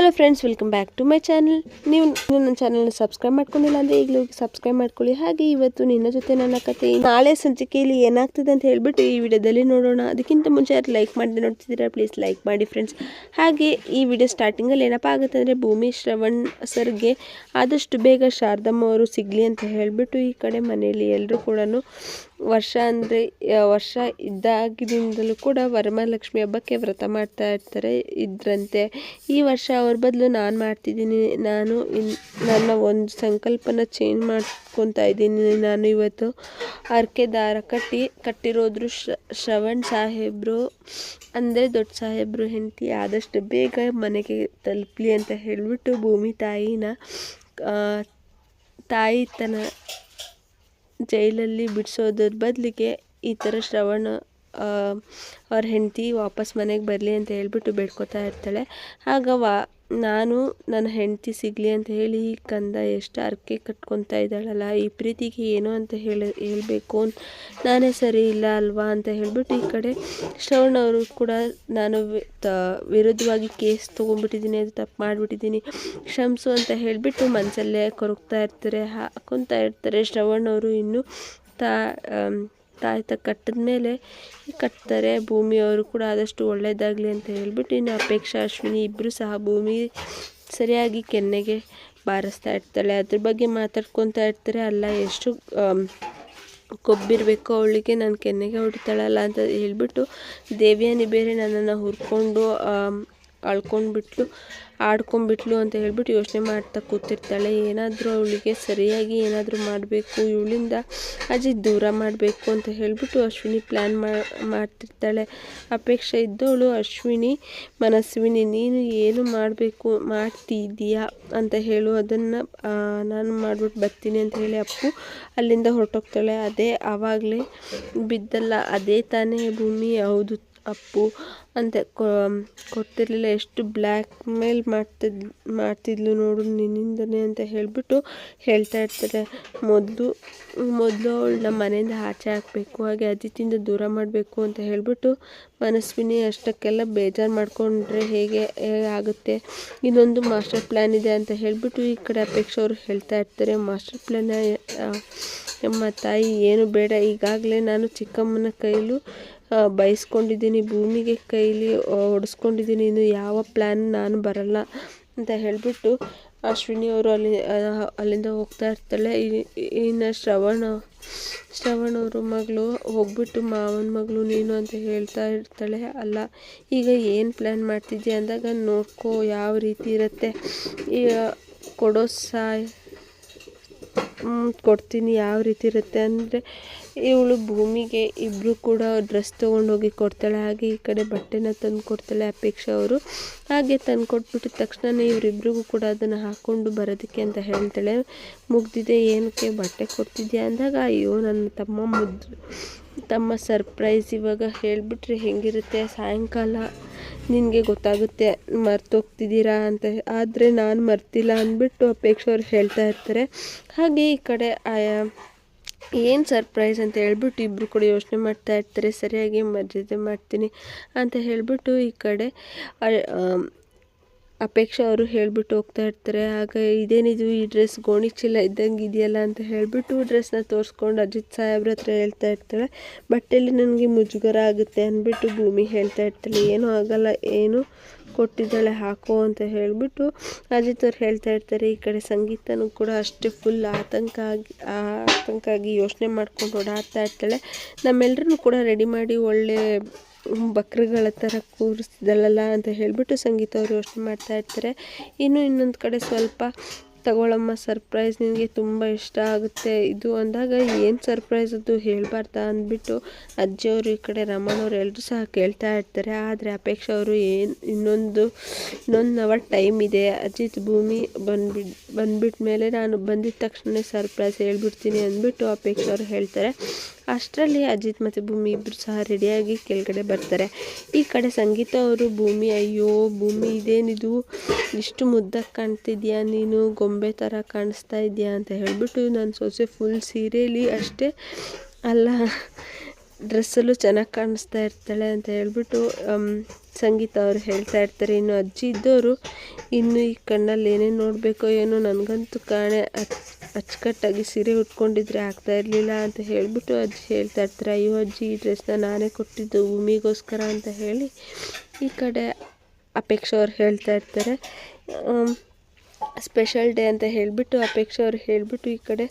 Hello friends welcome back to my channel ನೀವು ನನ್ನ ಚಾನಲ್ನ ಸಬ್ಸ್ಕ್ರೈಬ್ ಮಾಡ್ಕೊಂಡಿಲ್ಲ ಅಂದರೆ ಈಗಲೂ ಸಬ್ಸ್ಕ್ರೈಬ್ ಮಾಡ್ಕೊಳ್ಳಿ. ಹಾಗೆ ಇವತ್ತು ನಿನ್ನ ಜೊತೆ ನನ್ನ ಕತೆ ನಾಳೆ ಸಂಚಿಕೆಯಲ್ಲಿ ಏನಾಗ್ತದೆ ಅಂತ ಹೇಳಿಬಿಟ್ಟು ಈ ವಿಡಿಯೋದಲ್ಲಿ ನೋಡೋಣ. ಅದಕ್ಕಿಂತ ಮುಂಚೆ ಯಾರು ಲೈಕ್ ಮಾಡಿ ನೋಡ್ತಿದ್ದೀರಾ ಪ್ಲೀಸ್ ಲೈಕ್ ಮಾಡಿ ಫ್ರೆಂಡ್ಸ್ ಹಾಗೆ ಈ ವಿಡಿಯೋ ಸ್ಟಾರ್ಟಿಂಗಲ್ಲಿ ಏನಪ್ಪ ಆಗುತ್ತೆ ಅಂದರೆ ಭೂಮಿ ಶ್ರವಣ್ ಸರ್ಗೆ ಆದಷ್ಟು ಬೇಗ ಶಾರದಮ್ಮ ಅವರು ಸಿಗಲಿ ಅಂತ ಹೇಳಿಬಿಟ್ಟು ಈ ಕಡೆ ಮನೆಯಲ್ಲಿ ಎಲ್ಲರೂ ಕೂಡ ವರ್ಷ ಅಂದರೆ ವರ್ಷ ಇದ್ದಾಗಿನಿಂದಲೂ ಕೂಡ ವರಮಹಾಲಕ್ಷ್ಮಿ ಹಬ್ಬಕ್ಕೆ ವ್ರತ ಮಾಡ್ತಾ ಇರ್ತಾರೆ ಇದ್ರಂತೆ. ಈ ವರ್ಷ ಅವ್ರ ಬದಲು ನಾನು ಮಾಡ್ತಿದ್ದೀನಿ, ನಾನು ನನ್ನ ಒಂದು ಸಂಕಲ್ಪನ ಚೇಂಜ್ ಮಾಡ್ಕೊತಾ ಇದ್ದೀನಿ. ನಾನು ಇವತ್ತು ಹರಕೆ ದಾರ ಕಟ್ಟಿ, ಕಟ್ಟಿರೋದ್ರು ಶ್ರವಣ್ ಸಾಹೇಬರು, ಅಂದರೆ ದೊಡ್ಡ ಸಾಹೇಬರು ಹೆಂಡತಿ ಆದಷ್ಟು ಬೇಗ ಮನೆಗೆ ತಲುಪಲಿ ಅಂತ ಹೇಳಿಬಿಟ್ಟು ಭೂಮಿ ತಾಯಿನ ತಾಯಿ ತನ್ನ ಜೈಲಲ್ಲಿ ಬಿಡಿಸೋದ್ರ ಬದಲಿಗೆ ಈ ಥರ ಶ್ರವಣ ಅವ್ರ ಹೆಂಡತಿ ವಾಪಸ್ ಮನೆಗೆ ಬರಲಿ ಅಂತ ಹೇಳ್ಬಿಟ್ಟು ಬೇಡ್ಕೋತಾ ಇರ್ತಾಳೆ. ಆಗ ವಾ ನಾನು ನನ್ನ ಹೆಂಡತಿ ಸಿಗಲಿ ಅಂತ ಹೇಳಿ ಈ ಕಂದ ಎಷ್ಟು ಹರಕೆ ಕಟ್ಕೊತಾ ಇದ್ದಾಳಲ್ಲ, ಈ ಪ್ರೀತಿಗೆ ಏನು ಅಂತ ಹೇಳಿ, ಹೇಳಬೇಕು ನಾನೇ ಸರಿ ಇಲ್ಲ ಅಲ್ವಾ ಅಂತ ಹೇಳಿಬಿಟ್ಟು ಈ ಕಡೆ ಶ್ರವಣ್ ಅವರು ಕೂಡ ನಾನು ವಿರುದ್ಧವಾಗಿ ಕೇಸ್ ತೊಗೊಂಡ್ಬಿಟ್ಟಿದ್ದೀನಿ, ಅದು ತಪ್ಪು ಮಾಡಿಬಿಟ್ಟಿದ್ದೀನಿ. ಕ್ಷಮಿಸು ಅಂತ ಹೇಳಿಬಿಟ್ಟು ಮನಸ್ಸಲ್ಲೇ ಕೊರಗ್ತಾ ಇರ್ತಾರೆ, ಹಾಕೊತಾ ಇರ್ತಾರೆ. ಶ್ರವಣ್ ಅವರು ಇನ್ನೂ ತಾ ತಾಯ್ತ ಕಟ್ಟಿದ ಮೇಲೆ ಕಟ್ತಾರೆ. ಭೂಮಿಯವರು ಕೂಡ ಆದಷ್ಟು ಒಳ್ಳೆಯದಾಗಲಿ ಅಂತ ಹೇಳ್ಬಿಟ್ಟು ಇನ್ನು ಅಪೇಕ್ಷಾ ಅಶ್ವಿನಿ ಇಬ್ಬರು ಸಹ ಭೂಮಿ ಸರಿಯಾಗಿ ಕೆನ್ನೆಗೆ ಬಾರಿಸ್ತಾ ಇರ್ತಾಳೆ. ಅದ್ರ ಬಗ್ಗೆ ಮಾತಾಡ್ಕೊತಾ ಇರ್ತಾರೆ. ಅಲ್ಲ, ಎಷ್ಟು ಕೊಬ್ಬಿರಬೇಕು ಅವಳಿಗೆ, ನಾನು ಕೆನ್ನೆಗೆ ಹೊಡಿತಾಳಲ್ಲ ಅಂತ ಹೇಳ್ಬಿಟ್ಟು ದೇವಿಯಾನಿ ಬೇರೆ ನನ್ನನ್ನು ಹುರ್ಕೊಂಡು ಅಳ್ಕೊಂಡ್ಬಿಟ್ಲು, ಆಡ್ಕೊಂಡ್ಬಿಟ್ಲು ಅಂತ ಹೇಳ್ಬಿಟ್ಟು ಯೋಚನೆ ಮಾಡ್ತಾ ಕೂತಿರ್ತಾಳೆ. ಏನಾದರೂ ಅವಳಿಗೆ ಸರಿಯಾಗಿ ಏನಾದರೂ ಮಾಡಬೇಕು, ಇವಳಿಂದ ಅಜ್ಜಿ ದೂರ ಮಾಡಬೇಕು ಅಂತ ಹೇಳಿಬಿಟ್ಟು ಅಶ್ವಿನಿ ಪ್ಲ್ಯಾನ್ ಮಾಡ್ತಿರ್ತಾಳೆ. ಅಪೇಕ್ಷೆ ಇದ್ದವಳು, ಅಶ್ವಿನಿ, ಮನಸ್ವಿನಿ, ನೀನು ಏನು ಮಾಡಬೇಕು, ಮಾಡ್ತಿದ್ದೀಯಾ? ಅಂತ ಹೇಳು. ಅದನ್ನು ನಾನು ಮಾಡ್ಬಿಟ್ಟು ಬರ್ತೀನಿ ಅಂತ ಹೇಳಿ ಅಪ್ಪು ಅಲ್ಲಿಂದ ಹೊರಟೋಗ್ತಾಳೆ. ಅದೇ ಆವಾಗಲೇ ಬಿದ್ದಲ್ಲ, ಅದೇ ತಾನೇ ಭೂಮಿ. ಹೌದು ಅಪ್ಪು ಅಂತ ಕೊಡ್ತಿರ್ಲಿಲ್ಲ. ಎಷ್ಟು ಬ್ಲ್ಯಾಕ್ ಮೇಲ್ ಮಾಡ್ತಿದ್, ಮಾಡ್ತಿದ್ಲು ನೋಡು ನಿನ್ನಿಂದನೇ ಅಂತ ಹೇಳಿಬಿಟ್ಟು ಹೇಳ್ತಾ ಇರ್ತಾರೆ. ಮೊದಲು ಮೊದಲು ನಮ್ಮ ಮನೆಯಿಂದ ಆಚೆ ಹಾಕಬೇಕು, ಹಾಗೆ ಅಜಿತಿಂದ ದೂರ ಮಾಡಬೇಕು ಅಂತ ಹೇಳಿಬಿಟ್ಟು ಮನಸ್ವಿನಿ ಅಷ್ಟಕ್ಕೆಲ್ಲ ಬೇಜಾರು ಮಾಡಿಕೊಂಡ್ರೆ ಹೇಗೆ ಆಗುತ್ತೆ? ಇನ್ನೊಂದು ಮಾಸ್ಟರ್ ಪ್ಲ್ಯಾನ್ ಇದೆ ಅಂತ ಹೇಳಿಬಿಟ್ಟು ಈ ಕಡೆ ಅಪೇಕ್ಷೆ ಅವರು ಹೇಳ್ತಾ ಇರ್ತಾರೆ. ಮಾಸ್ಟರ್ ಪ್ಲ್ಯಾನ್ ನಮ್ಮ ತಾಯಿ ಏನು ಬೇಡ. ಈಗಾಗಲೇ ನಾನು ಚಿಕ್ಕಮ್ಮನ ಕೈಲೂ ಆ, ಬೈಸ್ಕೊಂಡಿದ್ದೀನಿ ಭೂಮಿಗೆ ಕೈಲಿ ಹೊಡೆಸ್ಕೊಂಡಿದ್ದೀನಿ ಇನ್ನು ಯಾವ ಪ್ಲ್ಯಾನ್ ನಾನು ಬರಲ್ಲ ಅಂತ ಹೇಳಿಬಿಟ್ಟು ಅಶ್ವಿನಿ ಅವರು ಅಲ್ಲಿ ಅಲ್ಲಿಂದ ಹೋಗ್ತಾ ಇರ್ತಾಳೆ. ಇನ್ನು ಶ್ರವಣ ಶ್ರವಣ್ ಅವ್ರ ಮಗಳು ಹೋಗ್ಬಿಟ್ಟು ಮಾವನ ಮಗಳು ನೀನು ಅಂತ ಹೇಳ್ತಾ ಇರ್ತಾಳೆ. ಅಲ್ಲ ಈಗ ಏನು ಪ್ಲ್ಯಾನ್ ಮಾಡ್ತಿದ್ದೆ ಅಂದಾಗ ನೋಡ್ಕೋ ಯಾವ ರೀತಿ ಇರುತ್ತೆ. ಈಗ ಕೊಡೋ ಸಾಯ್ ಕೊಡ್ತೀನಿ ಯಾವ ರೀತಿ ಇರುತ್ತೆ ಅಂದರೆ ಇವಳು ಭೂಮಿಗೆ ಇಬ್ಬರು ಕೂಡ ಡ್ರೆಸ್ ತೊಗೊಂಡೋಗಿ ಕೊಡ್ತಾಳೆ. ಹಾಗೆ ಈ ಕಡೆ ಬಟ್ಟೆನ ತಂದು ಕೊಡ್ತಾಳೆ ಅಪೇಕ್ಷಾ ಅವರು. ಹಾಗೆ ತಂದು ಕೊಟ್ಬಿಟ್ಟು ತಕ್ಷಣವೇ ಇವರಿಬ್ರಿಗೂ ಕೂಡ ಅದನ್ನು ಹಾಕ್ಕೊಂಡು ಬರೋದಕ್ಕೆ ಅಂತ ಹೇಳ್ತಾಳೆ. ಮುಗ್ದಿದೆ, ಏನಕ್ಕೆ ಬಟ್ಟೆ ಕೊಡ್ತಿದ್ಯಾ ಅಂದಾಗ, ಅಯ್ಯೋ, ನನ್ನ ತಮ್ಮ ಮುದ್ದು ತಮ್ಮ ಸರ್ಪ್ರೈಸ್ ಇವಾಗ ಹೇಳಿಬಿಟ್ರೆ ಹೆಂಗಿರುತ್ತೆ? ಸಾಯಂಕಾಲ ನಿನಗೆ ಗೊತ್ತಾಗುತ್ತೆ, ಮರ್ತೋಗ್ತಿದ್ದೀರಾ ಅಂತ. ಆದರೆ ನಾನು ಮರ್ತಿಲ್ಲ ಅಂದ್ಬಿಟ್ಟು ಅಪೇಕ್ಷೆ ಅವ್ರು ಹೇಳ್ತಾ ಇರ್ತಾರೆ. ಹಾಗೆ ಈ ಕಡೆ ಏನು ಸರ್ಪ್ರೈಸ್ ಅಂತ ಹೇಳ್ಬಿಟ್ಟು ಇಬ್ಬರು ಕೂಡ ಯೋಚನೆ ಮಾಡ್ತಾ ಇರ್ತಾರೆ. ಸರಿಯಾಗಿ ಮರ್ಯಾದೆ ಮಾಡ್ತೀನಿ ಅಂತ ಹೇಳಿಬಿಟ್ಟು ಈ ಕಡೆ ಅಪೇಕ್ಷಾ ಅವರು ಹೇಳ್ಬಿಟ್ಟು ಹೋಗ್ತಾ ಇರ್ತಾರೆ. ಆಗ ಇದೇನಿದು ಈ ಡ್ರೆಸ್ ಗೋಣಿ ಚೀಲ ಇದ್ದಂಗೆ ಇದೆಯಲ್ಲ ಅಂತ ಹೇಳಿಬಿಟ್ಟು ಡ್ರೆಸ್ನ ತೋರಿಸ್ಕೊಂಡು ಅಜಿತ್ ಸಾಹೇಬ್ರ ಹತ್ರ ಹೇಳ್ತಾ ಇರ್ತಾಳೆ ಬಟ್ಟೆಯಲ್ಲಿ ನನಗೆ ಮುಜುಗರ ಆಗುತ್ತೆ ಅಂದ್ಬಿಟ್ಟು ಭೂಮಿ ಹೇಳ್ತಾ ಇರ್ತಾಳೆ. ಏನೂ ಆಗಲ್ಲ, ಏನು ಕೊಟ್ಟಿದ್ದಾಳೆ, ಹಾಕೋ ಅಂತ ಹೇಳಿಬಿಟ್ಟು ಅಜಿತ್ ಅವ್ರು ಹೇಳ್ತಾ ಇರ್ತಾರೆ. ಈ ಕಡೆ ಸಂಗೀತನೂ ಕೂಡ ಅಷ್ಟೇ ಫುಲ್ ಆತಂಕ ಆಗಿ ಆತಂಕ ಆಗಿ ಯೋಚನೆ ಮಾಡ್ಕೊಂಡು ಓಡಾಡ್ತಾ ಇರ್ತಾಳೆ. ನಮ್ಮೆಲ್ಲರೂ ಕೂಡ ರೆಡಿ ಮಾಡಿ ಒಳ್ಳೆ ಬಕ್ರಗಳ ಥರ ಕೂರಿಸ್ದಳಲ್ಲ ಅಂತ ಹೇಳಿಬಿಟ್ಟು ಸಂಗೀತ ಅವರು ಯೋಚನೆ ಮಾಡ್ತಾ ಇರ್ತಾರೆ. ಇನ್ನು ಇನ್ನೊಂದು ಕಡೆ ಸ್ವಲ್ಪ ತಗೊಳ್ಳಮ್ಮ ಸರ್ಪ್ರೈಸ್ ನಿನಗೆ ತುಂಬ ಇಷ್ಟ ಆಗುತ್ತೆ. ಇದು ಅಂದಾಗ ಏನು ಸರ್ಪ್ರೈಸ್ ಅದು ಹೇಳ್ಬಾರ್ದಾ ಅಂದ್ಬಿಟ್ಟು ಅಜ್ಜಿಯವರು ಈ ಕಡೆ ರಮಣವ್ರು ಎಲ್ಲರೂ ಸಹ ಕೇಳ್ತಾ ಇರ್ತಾರೆ. ಆದರೆ ಅಪೇಕ್ಷೆ ಅವರು ಏನು ಇನ್ನೊಂದು ಇನ್ನೊಂದು ಅವರ್ ಟೈಮ್ ಇದೆ. ಅಜಿತ್ ಭೂಮಿ ಬಂದ್ಬಿಟ್ಟು ಬಂದ್ಬಿಟ್ಟ ಮೇಲೆ ನಾನು ಬಂದಿದ್ದ ತಕ್ಷಣ ಸರ್ಪ್ರೈಸ್ ಹೇಳ್ಬಿಡ್ತೀನಿ ಅಂದ್ಬಿಟ್ಟು ಅಪೇಕ್ಷೆ ಅವರು ಹೇಳ್ತಾರೆ. ಅಷ್ಟರಲ್ಲಿ ಅಜಿತ್ ಮತ್ತು ಭೂಮಿ ಇಬ್ಬರು ಸಹ ರೆಡಿಯಾಗಿ ಕೆಳಗಡೆ ಬರ್ತಾರೆ. ಈ ಕಡೆ ಸಂಗೀತ ಅವರು, ಭೂಮಿ, ಅಯ್ಯೋ, ಭೂಮಿ ಇದೇನಿದು? ಇಷ್ಟು ಮುದ್ದಾಗಿ ಕಾಣ್ತಿದ್ಯಾ ನೀನು? ಗೊಂಬೆ ಥರ ಕಾಣಿಸ್ತಾ ಇದೆಯಾ ಅಂತ ಹೇಳಿಬಿಟ್ಟು ನನ್ನ ಸೊಸೆ ಫುಲ್ ಸೀರೆಯಲ್ಲಿ ಅಷ್ಟೇ ಅಲ್ಲ ಡ್ರೆಸ್ಸಲ್ಲೂ ಚೆನ್ನಾಗಿ ಕಾಣಿಸ್ತಾ ಇರ್ತಾಳೆ ಅಂತ ಹೇಳ್ಬಿಟ್ಟು ಸಂಗೀತ ಅವರು ಹೇಳ್ತಾ ಇರ್ತಾರೆ. ಇನ್ನು ಅಜ್ಜಿ ಇದ್ದವರು ಇನ್ನು ಈ ಕಣ್ಣಲ್ಲಿ ಏನೇನು ನೋಡಬೇಕೋ ಏನೋ ನನಗಂತೂ ಕಾಣೆ. ಅಚ್ಚುಕಟ್ಟಾಗಿ ಸೀರೆ ಉಟ್ಕೊಂಡಿದ್ರೆ ಆಗ್ತಾ ಇರಲಿಲ್ಲ ಅಂತ ಹೇಳಿಬಿಟ್ಟು ಅಜ್ಜಿ ಹೇಳ್ತಾ ಇರ್ತಾರೆ, ಅಯ್ಯೋ ಅಜ್ಜಿ, ಈ ಡ್ರೆಸ್ನ ನಾನೇ ಕೊಟ್ಟಿದ್ದು ಭೂಮಿಗೋಸ್ಕರ, ಅಂತ ಹೇಳಿ ಈ ಕಡೆ ಅಪೇಕ್ಷೆ ಅವ್ರು ಹೇಳ್ತಾ ಇರ್ತಾರೆ. ಸ್ಪೆಷಲ್ ಡೇ ಅಂತ ಹೇಳಿಬಿಟ್ಟು ಅಪೇಕ್ಷಾ ಅವ್ರು ಹೇಳಿಬಿಟ್ಟು ಈ ಕಡೆ,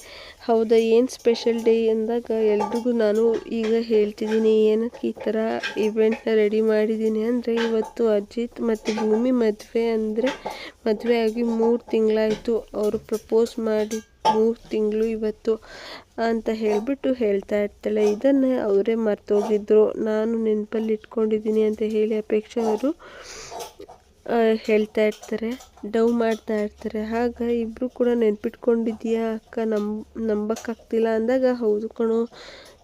ಹೌದಾ, ಏನು ಸ್ಪೆಷಲ್ ಡೇ ಅಂದಾಗ ಎಲ್ರಿಗೂ ನಾನು ಈಗ ಹೇಳ್ತಿದ್ದೀನಿ ಏನಕ್ಕೆ ಈ ಥರ ಇವೆಂಟ್ನ ರೆಡಿ ಮಾಡಿದ್ದೀನಿ ಅಂದರೆ ಇವತ್ತು ಅಜಿತ್ ಮತ್ತು ಭೂಮಿ ಮದುವೆ ಅಂದರೆ ಮದುವೆ ಆಗಿ ಮೂರು ತಿಂಗಳಾಯಿತು. ಅವರು ಪ್ರಪೋಸ್ ಮಾಡಿ ಮೂರು ತಿಂಗಳು ಇವತ್ತು ಅಂತ ಹೇಳಿಬಿಟ್ಟು ಹೇಳ್ತಾ ಇರ್ತಾಳೆ. ಇದನ್ನು ಅವರೇ ಮರ್ತೋಗಿದ್ರು ನಾನು ನೆನಪಲ್ಲಿ ಇಟ್ಕೊಂಡಿದ್ದೀನಿ ಅಂತ ಹೇಳಿ ಅಪೇಕ್ಷೆ ಅವರು ಹೇಳ್ತಾ ಇರ್ತಾರೆ ಡವ್ ಮಾಡ್ತಾ ಇರ್ತಾರೆ. ಆಗ ಇಬ್ಬರು ಕೂಡ ನೆನ್ಪಿಟ್ಕೊಂಡಿದ್ದೀಯಾ ಅಕ್ಕ? ನಂಬ ನಂಬಕ್ಕಾಗ್ತಿಲ್ಲ ಅಂದಾಗ, ಹೌದು ಕಣೋ,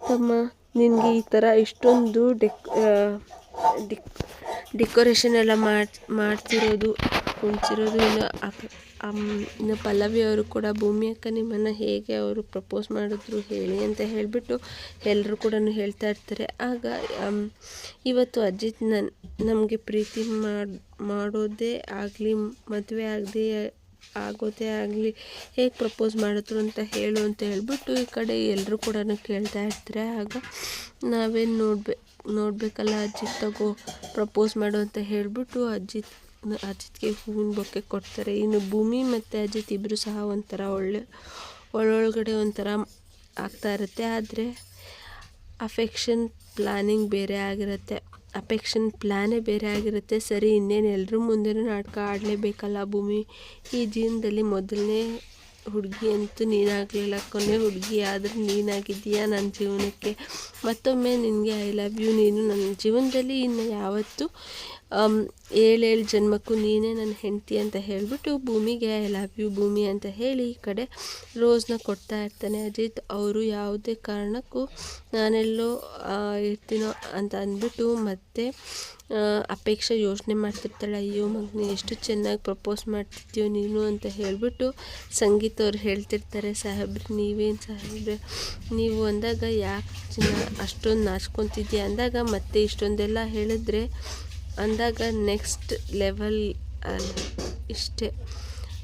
ತಮ್ಮ, ನಿನಗೆ ಈ ಥರ ಇಷ್ಟೊಂದು ಡೆಕ್ ಡಿಕ್, ಡೆಕೋರೇಷನ್ ಎಲ್ಲ ಮಾಡಿ, ಮಾಡ್ತಿರೋದು ಕುಂಚಿರೋದು ಇನ್ನು ಇನ್ನು ಪಲ್ಲವಿ ಅವರು ಕೂಡ, ಭೂಮಿ ಅಕ್ಕ ನಿಮ್ಮನ್ನು ಹೇಗೆ ಅವರು ಪ್ರಪೋಸ್ ಮಾಡಿದ್ರು ಹೇಳಿ ಅಂತ ಹೇಳಿಬಿಟ್ಟು ಎಲ್ಲರೂ ಕೂಡ ಹೇಳ್ತಾ ಇರ್ತಾರೆ. ಆಗ ಇವತ್ತು ಅಜಿತ್ ನನ್ನ ನಮಗೆ ಪ್ರೀತಿ ಮಾಡಿ ಮಾಡೋದೇ ಆಗಲಿ, ಮದುವೆ ಆಗದೆ ಆಗೋದೇ ಆಗಲಿ, ಹೇಗೆ ಪ್ರಪೋಸ್ ಮಾಡಿದ್ರು ಅಂತ ಹೇಳು ಅಂತ ಹೇಳ್ಬಿಟ್ಟು ಈ ಕಡೆ ಎಲ್ಲರೂ ಕೂಡ ಕೇಳ್ತಾ ಇರ್ತಾರೆ. ಆಗ ನಾವೇನು ನೋಡ್ಬೇ, ನೋಡಬೇಕಲ್ಲ ಅಜ್ಜಿ ತಗೋ ಪ್ರಪೋಸ್ ಮಾಡು ಅಂತ ಹೇಳಿಬಿಟ್ಟು ಅಜಿತ್, ಅಜಿತ್ಗೆ ಹೂವಿನ ಬೊಕ್ಕೆ ಕೊಡ್ತಾರೆ. ಇನ್ನು ಭೂಮಿ ಮತ್ತು ಅಜಿತ್ ಇಬ್ಬರು ಸಹ ಒಂಥರ ಒಳ್ಳೆ, ಒಳ್ಳೊಳಗಡೆ ಒಂಥರ ಆಗ್ತಾ ಇರುತ್ತೆ. ಆದರೆ ಅಫೆಕ್ಷನ್ ಪ್ಲಾನಿಂಗ್ ಬೇರೆ ಆಗಿರುತ್ತೆ. ಅಫೆಕ್ಷನ್ ಪ್ಲ್ಯಾನೇ ಬೇರೆ ಆಗಿರುತ್ತೆ. ಸರಿ, ಇನ್ನೇನು ಎಲ್ಲರೂ ಮುಂದೆನೂ ನಾಟಕ ಆಡಲೇಬೇಕಲ್ಲ ಭೂಮಿ. ಈ ಜೀವನದಲ್ಲಿ ಮೊದಲನೇ ಹುಡುಗಿ ಅಂತೂ ನೀನಾಗಲಿಲ್ಲ ಕೊನೆ ಹುಡುಗಿ. ಆದರೆ ನೀನಾಗಿದ್ದೀಯಾ ನನ್ನ ಜೀವನಕ್ಕೆ? ಮತ್ತೊಮ್ಮೆ ನಿನಗೆ ಐ ಲವ್ ಯು ನೀನು ನನ್ನ ಜೀವನದಲ್ಲಿ ಇನ್ನು ಯಾವತ್ತೂ ಏಳೇಳು ಜನ್ಮಕ್ಕೂ ನೀನೇ ನನ್ನ ಹೆಂಡತಿ ಅಂತ ಹೇಳಿಬಿಟ್ಟು ಭೂಮಿಗೆ ಐ ಲವ್ ಯು ಭೂಮಿ ಅಂತ ಹೇಳಿ ಈ ಕಡೆ ರೋಸ್ನ ಕೊಡ್ತಾ ಇರ್ತಾನೆ. ಅಜಿತ್, ಅವರು ಯಾವುದೇ ಕಾರಣಕ್ಕೂ ನಾನೆಲ್ಲೋ ಇರ್ತೀನೋ ಅಂತ ಅಂದ್ಬಿಟ್ಟು ಮತ್ತೆ ಅಪೇಕ್ಷೆ ಯೋಚನೆ ಮಾಡ್ತಿರ್ತಾಳೆ. ಅಯ್ಯೋ ಮಗನೇ, ಎಷ್ಟು ಚೆನ್ನಾಗಿ ಪ್ರಪೋಸ್ ಮಾಡ್ತಿದ್ಯೋ ನೀನು ಅಂತ ಹೇಳಿಬಿಟ್ಟು ಸಂಗೀತ ಅವ್ರು ಹೇಳ್ತಿರ್ತಾರೆ, ಸಾಹೇಬ್ರು, ನೀವೇನು ಸಾಹೇಬ್ರೆ? ನೀವು ಅಂದಾಗ ಯಾಕೆ ಅಷ್ಟೊಂದು ನಾಚ್ಕೊತಿದ್ಯಾ? ಅಂದಾಗ ಮತ್ತೆ ಇಷ್ಟೊಂದೆಲ್ಲ ಹೇಳಿದ್ರೆ ಅಂದಾಗ ನೆಕ್ಸ್ಟ್ ಲೆವೆಲ್ ಇಷ್ಟೇ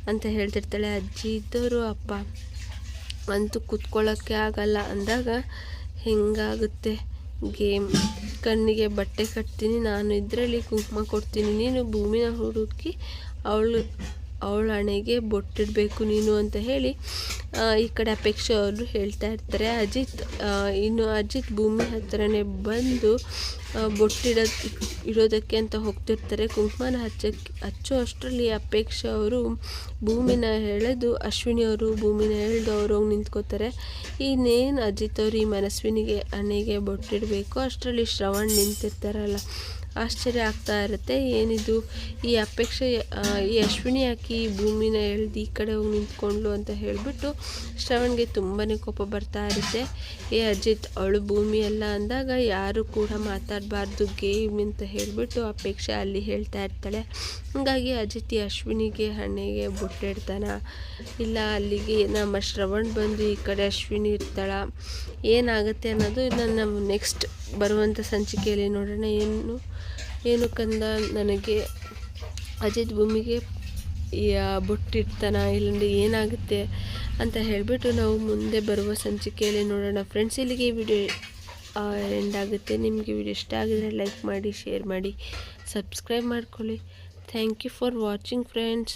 ಅಂತ ಹೇಳ್ತಿರ್ತಾಳೆ ಅಜ್ಜಿ. ಇದ್ದವರು ಅಪ್ಪ ಅಂತೂ ಕುತ್ಕೊಳ್ಳೋಕ್ಕೆ ಆಗಲ್ಲ. ಅಂದಾಗ ಹೆಂಗಾಗುತ್ತೆ? ಗೇಮ್, ಕಣ್ಣಿಗೆ ಬಟ್ಟೆ ಕಟ್ತೀನಿ. ನಾನು ಇದರಲ್ಲಿ ಕುಂಕುಮ ಕೊಡ್ತೀನಿ. ನೀನು ಭೂಮಿನ ಹುಡುಕಿ ಅವಳು ಅವಳ ಹಣೆಗೆ ಬೊಟ್ಟಿಡಬೇಕು ನೀನು ಅಂತ ಹೇಳಿ ಈ ಕಡೆ ಅಪೇಕ್ಷೆ ಅವರು ಹೇಳ್ತಾ ಇರ್ತಾರೆ. ಅಜಿತ್ ಇನ್ನು ಅಜಿತ್ ಭೂಮಿ ಹತ್ತಿರನೇ ಬಂದು ಬೊಟ್ಟಿಡೋ ಇಡೋದಕ್ಕೆ ಅಂತ ಹೋಗ್ತಿರ್ತಾರೆ. ಕುಂಕುಮನ ಹಚ್ಚಕ್ಕೆ ಹಚ್ಚೋ ಅಷ್ಟರಲ್ಲಿ ಅಪೇಕ್ಷೆ ಅವರು ಭೂಮಿನ ಎಳೆದು, ಅಶ್ವಿನಿ ಅವರು ಭೂಮಿನ ಎಳೆದು ಅವರು ಹೋಗಿ ನಿಂತ್ಕೋತಾರೆ. ಇನ್ನೇನು ಅಜಿತ್ ಅವರು ಈ ಮನಸ್ವಿನಿಗೆ, ಹಣೆಗೆ ಬೊಟ್ಟಿಡಬೇಕು? ಅಷ್ಟರಲ್ಲಿ ಶ್ರವಣ್ ನಿಂತಿರ್ತಾರಲ್ಲ. ಆಶ್ಚರ್ಯ ಆಗ್ತಾ ಇರುತ್ತೆ. ಏನಿದು? ಈ ಅಪೇಕ್ಷೆ ಈ ಅಶ್ವಿನಿ ಯಾಕೆ ಈ ಭೂಮಿನ ಎಳ್ದು ಈ ಕಡೆ ಹೋಗಿ ನಿಂತ್ಕೊಂಡ್ಲು ಅಂತ ಹೇಳಿಬಿಟ್ಟು ಶ್ರವಣ್ಗೆ ತುಂಬಾ ಕೋಪ ಬರ್ತಾ ಇರುತ್ತೆ. ಏ ಅಜಿತ್, ಅವಳು ಭೂಮಿ ಅಲ್ಲ ಅಂದಾಗ ಯಾರು ಕೂಡ ಮಾತಾಡಬಾರ್ದು, ಗೇಮ್ ಅಂತ ಹೇಳಿಬಿಟ್ಟು ಅಪೇಕ್ಷೆ ಅಲ್ಲಿ ಹೇಳ್ತಾ ಇರ್ತಾಳೆ. ಹಾಗಾಗಿ ಅಜಿತ್ ಈ ಅಶ್ವಿನಿಗೆ, ಹಣೆಗೆ, ಬೊಟ್ಟಿಡ್ತಾನ. ಇಲ್ಲ, ಅಲ್ಲಿಗೆ ನಮ್ಮ ಶ್ರವಣ್ ಬಂದು ಈ ಕಡೆ ಅಶ್ವಿನಿ ಇರ್ತಾಳ. ಏನಾಗುತ್ತೆ ಅನ್ನೋದು ನನ್ನ ನೆಕ್ಸ್ಟ್ ಬರುವಂಥ ಸಂಚಿಕೆಯಲ್ಲಿ ನೋಡೋಣ. ಏನು? ಏನು ಕಂದ ನನಗೆ ಅಜಿತ್ ಭೂಮಿಗೆ ಬೊಟ್ಟಿಡ್ತಾನ ಇಲ್ಲಂದ್ರೆ ಏನಾಗುತ್ತೆ ಅಂತ ಹೇಳಿಬಿಟ್ಟು ನಾವು ಮುಂದೆ ಬರುವ ಸಂಚಿಕೆಯಲ್ಲಿ ನೋಡೋಣ. ಫ್ರೆಂಡ್ಸ್ ಇಲ್ಲಿಗೆ ಈ ವಿಡಿಯೋ ಎಂಡ್ ಆಗುತ್ತೆ. ನಿಮಗೆ ವಿಡಿಯೋ ಇಷ್ಟ ಆಗಿದ್ರೆ ಲೈಕ್ ಮಾಡಿ ಶೇರ್ ಮಾಡಿ ಸಬ್ಸ್ಕ್ರೈಬ್ ಮಾಡ್ಕೊಳ್ಳಿ. Thank you for watching friends